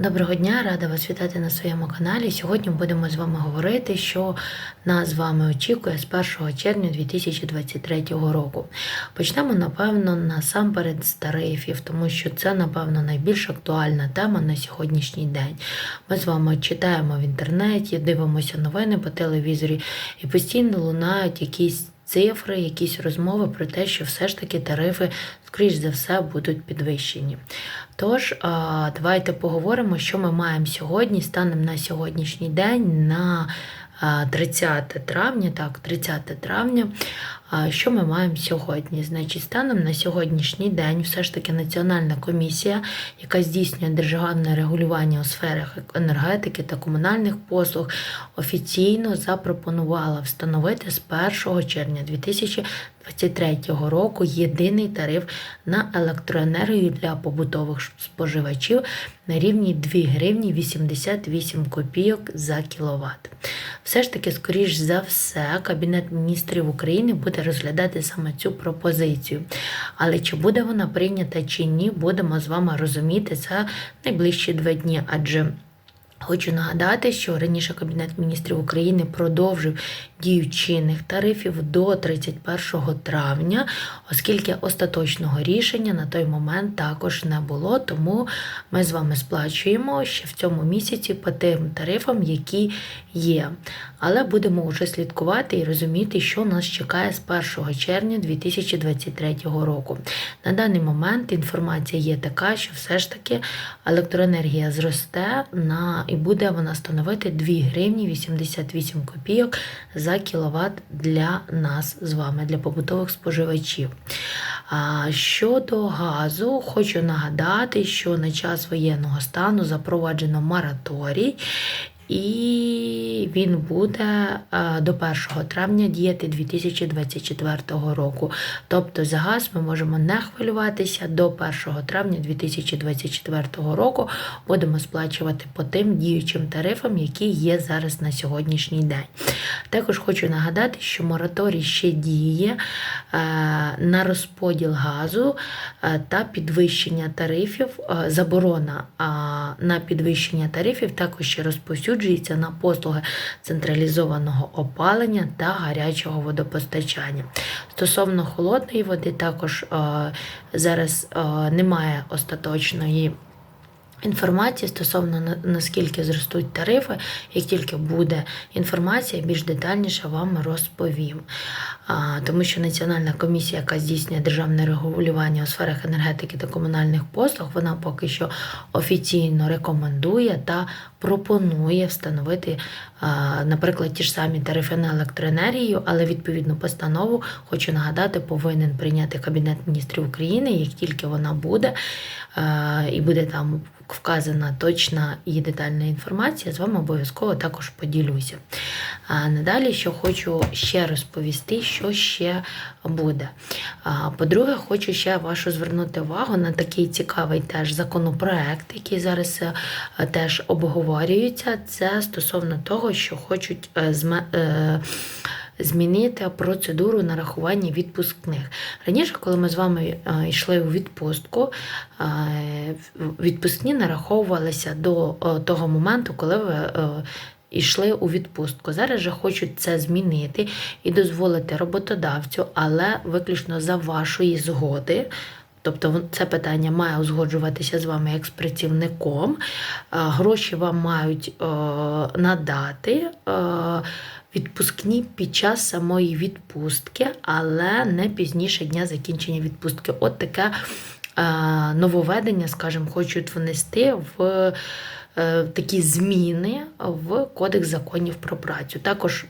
Доброго дня, рада вас вітати на своєму каналі. Сьогодні будемо з вами говорити, що нас з вами очікує з 1 червня 2023 року. Почнемо, напевно, насамперед з тарифів, тому що це, напевно, найбільш актуальна тема на сьогоднішній день. Ми з вами читаємо в інтернеті, дивимося новини по телевізорі і постійно лунають якісь. Цифри, якісь розмови про те, що все ж таки тарифи, скоріш за все, будуть підвищені. Тож, давайте поговоримо, що ми маємо сьогодні, станемо на сьогоднішній день, на 30 травня, так, 30 травня. Що ми маємо сьогодні? Значить, станом на сьогоднішній день, все ж таки Національна комісія, яка здійснює державне регулювання у сферах енергетики та комунальних послуг, офіційно запропонувала встановити з 1 червня 2023 року єдиний тариф на електроенергію для побутових споживачів на рівні 2 гривні 88 копійок за кіловат. Все ж таки, скоріш за все, Кабінет міністрів України буде розглядати саме цю пропозицію. Але чи буде вона прийнята чи ні, будемо з вами розуміти це найближчі два дні, адже. Хочу нагадати, що раніше Кабінет міністрів України продовжив дію чинних тарифів до 31 травня, оскільки остаточного рішення на той момент також не було. Тому ми з вами сплачуємо ще в цьому місяці по тим тарифам, які є. Але будемо вже слідкувати і розуміти, що нас чекає з 1 червня 2023 року. На даний момент інформація є така, що все ж таки електроенергія зросте на і буде вона становити 2 гривні 88 копійок за кіловат для нас з вами, для побутових споживачів. Щодо газу, хочу нагадати, що на час воєнного стану запроваджено мораторій. І він буде е, до 1 травня діяти 2024 року. Тобто за газ ми можемо не хвилюватися до 1 травня 2024 року. Будемо сплачувати по тим діючим тарифам, які є зараз на сьогоднішній день. Також хочу нагадати, що мораторій ще діє е, на розподіл газу е, та підвищення тарифів. Заборона на підвищення тарифів також ще розповсюджується розповсюджується на послуги централізованого опалення та гарячого водопостачання. Стосовно холодної води, також е, зараз е, немає остаточної. Інформації стосовно наскільки зростуть тарифи, як тільки буде інформація, більш детальніше вам розповім. Тому що Національна комісія, яка здійснює державне регулювання у сферах енергетики та комунальних послуг, вона поки що офіційно рекомендує та пропонує встановити, наприклад, ті ж самі тарифи на електроенергію, але відповідну постанову, хочу нагадати, повинен прийняти Кабінет міністрів України, як тільки вона буде, і буде там вказана точна і детальна інформація, з вами обов'язково також поділюся. А надалі, що хочу ще розповісти, що ще буде. По-друге, хочу ще вашу звернути увагу на такий цікавий теж законопроект, який зараз е, теж обговорюється. Це стосовно того, що хочуть е, е, змінити процедуру нарахування відпускних. Раніше, коли ми з вами йшли у відпустку, відпускні нараховувалися до того моменту, коли ви йшли у відпустку. Зараз же хочуть це змінити і дозволити роботодавцю, але виключно за вашої згоди. Тобто це питання має узгоджуватися з вами як з працівником. Гроші вам мають надати відпускні під час самої відпустки, але не пізніше дня закінчення відпустки. От таке нововведення, скажімо, хочуть внести в. Е, такі зміни в Кодекс законів про працю. Також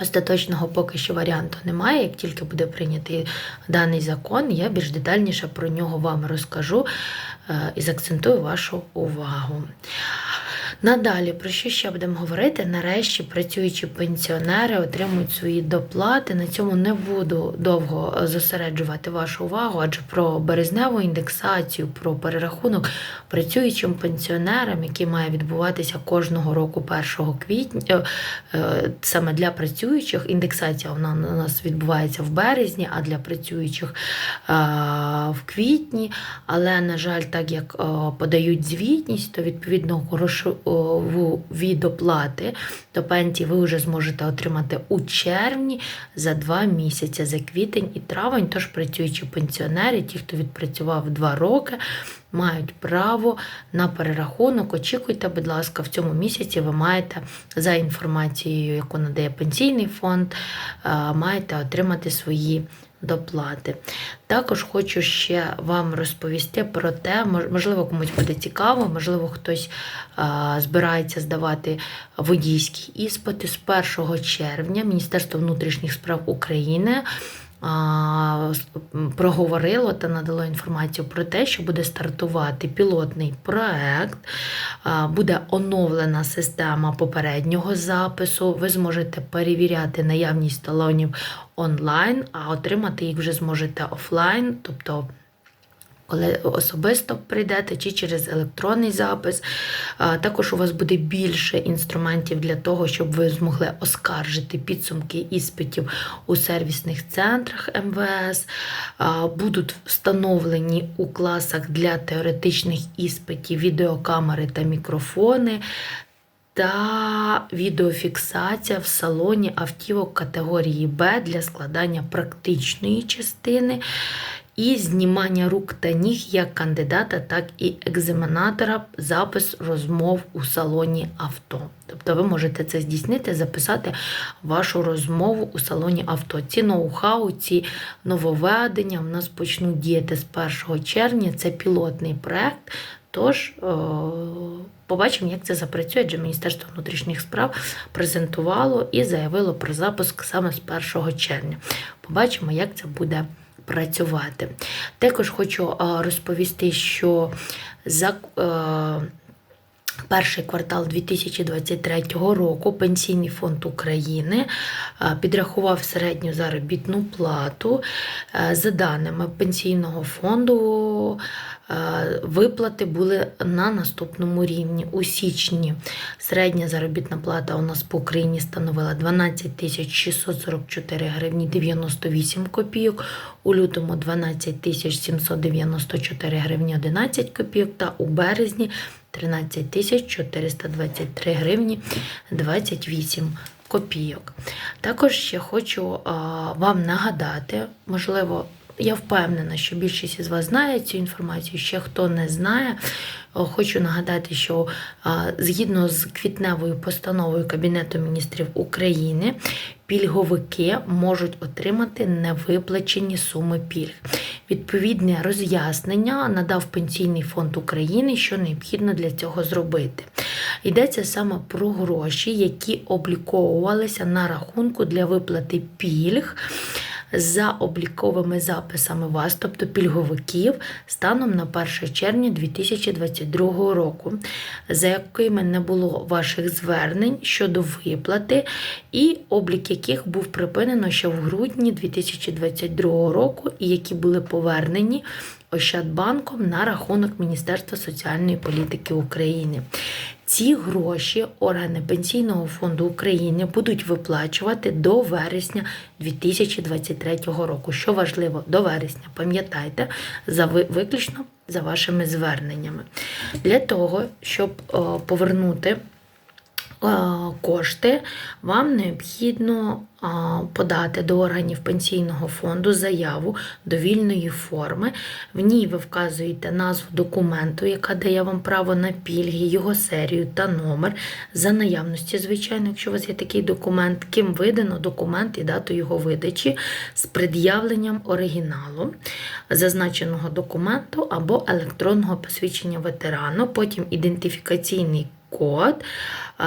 Остаточного поки що варіанту немає. Як тільки буде прийнятий даний закон, я більш детальніше про нього вам розкажу е, і заакцентую вашу увагу. Надалі, про що ще будемо говорити? Нарешті працюючі пенсіонери отримують свої доплати. На цьому не буду довго зосереджувати вашу увагу, адже про березневу індексацію, про перерахунок працюючим пенсіонерам, який має відбуватися кожного року 1 квітня, е, е, саме для працюючих індексація вона у нас відбувається в березні, а для працюючих е, в квітні. Але, на жаль, так як е, подають звітність, то відповідно грошову від оплати до пенсії ви вже зможете отримати у червні за два місяці, за квітень і травень. Тож працюючі пенсіонери, ті, хто відпрацював два роки, мають право на перерахунок. Очікуйте, будь ласка, в цьому місяці ви маєте за інформацією, яку надає пенсійний фонд, е, маєте отримати свої доплати. Також хочу ще вам розповісти про те, можливо, комусь буде цікаво, можливо, хтось збирається здавати водійські іспити з 1 червня. Міністерство внутрішніх справ України. Проговорило та надало інформацію про те, що буде стартувати пілотний проект, буде оновлена система попереднього запису. Ви зможете перевіряти наявність талонів онлайн, а отримати їх вже зможете офлайн, тобто особисто прийдете чи через електронний запис. Також у вас буде більше інструментів для того, щоб ви змогли оскаржити підсумки іспитів у сервісних центрах МВС. Будуть встановлені у класах для теоретичних іспитів відеокамери та мікрофони. Та відеофіксація в салоні автівок категорії Б для складання практичної частини і знімання рук та ніг як кандидата, так і екзаменатора, запис розмов у салоні авто. Тобто ви можете це здійснити, записати вашу розмову у салоні авто. Ці ноу-хау, ці нововведення в нас почнуть діяти з 1 червня. Це пілотний проект. Тож побачимо, як це запрацює, адже Міністерство внутрішніх справ презентувало і заявило про запуск саме з 1 червня. Побачимо, як це буде працювати. Також хочу розповісти, що за перший квартал 2023 року Пенсійний фонд України підрахував середню заробітну плату. За даними пенсійного фонду, виплати були на наступному рівні. У січні середня заробітна плата у нас по Україні становила 12 тисяч 644 гривні 98 копійок, у лютому 12 тисяч 794 гривні 11 копійок та у березні 13 тисяч 423 гривні 28 копійок. Також ще хочу а, вам нагадати, можливо, я впевнена, що більшість із вас знає цю інформацію. Ще хто не знає, хочу нагадати, що згідно з квітневою постановою Кабінету міністрів України, пільговики можуть отримати невиплачені суми пільг. Відповідне роз'яснення надав Пенсійний фонд України, що необхідно для цього зробити. Йдеться саме про гроші, які обліковувалися на рахунку для виплати пільг за обліковими записами вас, тобто пільговиків, станом на 1 червня 2022 року, за якими не було ваших звернень щодо виплати, і облік яких був припинено ще в грудні 2022 року, і які були повернені Ощадбанком на рахунок Міністерства соціальної політики України. Ці гроші органи Пенсійного фонду України будуть виплачувати до вересня 2023 року. Що важливо, до вересня, пам'ятайте, за виключно за вашими зверненнями. Для того, щоб е, повернути кошти, вам необхідно е, подати до органів пенсійного фонду заяву довільної форми. В ній ви вказуєте назву документу, яка дає вам право на пільги, його серію та номер. За наявності, звичайно, якщо у вас є такий документ, ким видано документ і дату його видачі з пред'явленням оригіналу зазначеного документу або електронного посвідчення ветерана, потім ідентифікаційний код,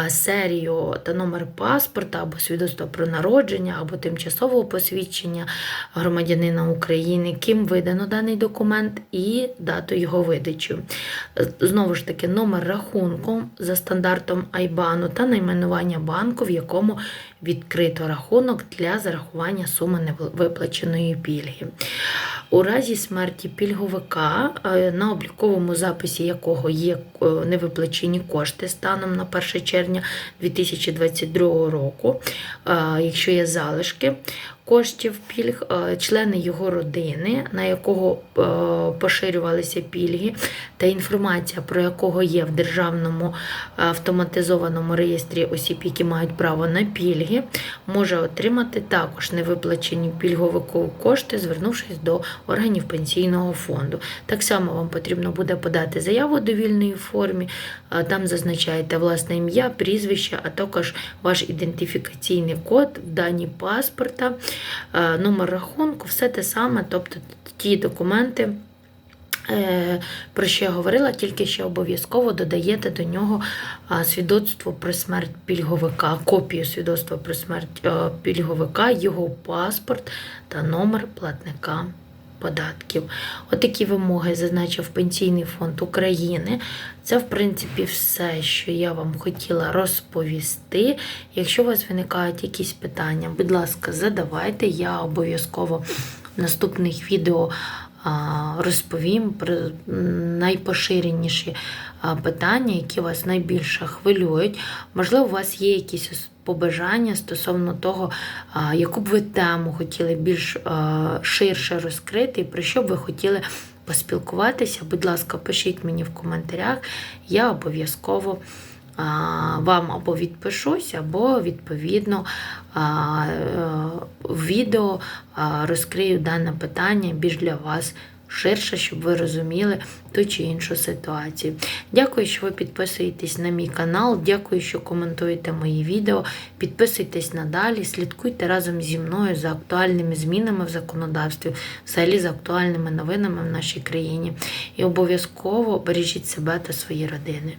серію та номер паспорта або свідоцтва про народження, або тимчасового посвідчення громадянина України, ким видано даний документ і дату його видачі. Знову ж таки, номер рахунку за стандартом Айбану та найменування банку, в якому відкрито рахунок для зарахування суми невиплаченої пільги. У разі смерті пільговика, е, на обліковому записі якого є е, невиплачені кошти станом на 1 червня 2022 року, е, якщо є залишки коштів пільг, е, члени його родини, на якого е, поширювалися пільги, та інформація про якого є в державному е, автоматизованому реєстрі осіб, які мають право на пільги, може отримати також невиплачені пільговику кошти, звернувшись до органів пенсійного фонду. Так само вам потрібно буде подати заяву у довільній формі, там зазначаєте власне ім'я, прізвище, а також ваш ідентифікаційний код дані паспорта, номер рахунку, все те саме, тобто ті документи. е, Про що я говорила, тільки ще обов'язково додаєте до нього свідоцтво про смерть пільговика, копію свідоцтва про смерть е, пільговика, його паспорт та номер платника податків. Отакі вимоги зазначив Пенсійний фонд України. Це, в принципі, все, що я вам хотіла розповісти. Якщо у вас виникають якісь питання, будь ласка, задавайте. Я обов'язково в наступних відео розповім про найпоширеніші питання, які вас найбільше хвилюють. Можливо, у вас є якісь побажання стосовно того, яку б ви тему хотіли більш ширше розкрити, і про що б ви хотіли поспілкуватися. Будь ласка, пишіть мені в коментарях. Я обов'язково вам або відпишусь, або відповідно е, в відео розкрию дане питання більш для вас ширше, щоб ви розуміли ту чи іншу ситуацію. Дякую, що ви підписуєтесь на мій канал. Дякую, що коментуєте мої відео. Підписуйтесь надалі, слідкуйте разом зі мною за актуальними змінами в законодавстві, взагалі за актуальними новинами в нашій країні. І обов'язково бережіть себе та свої родини.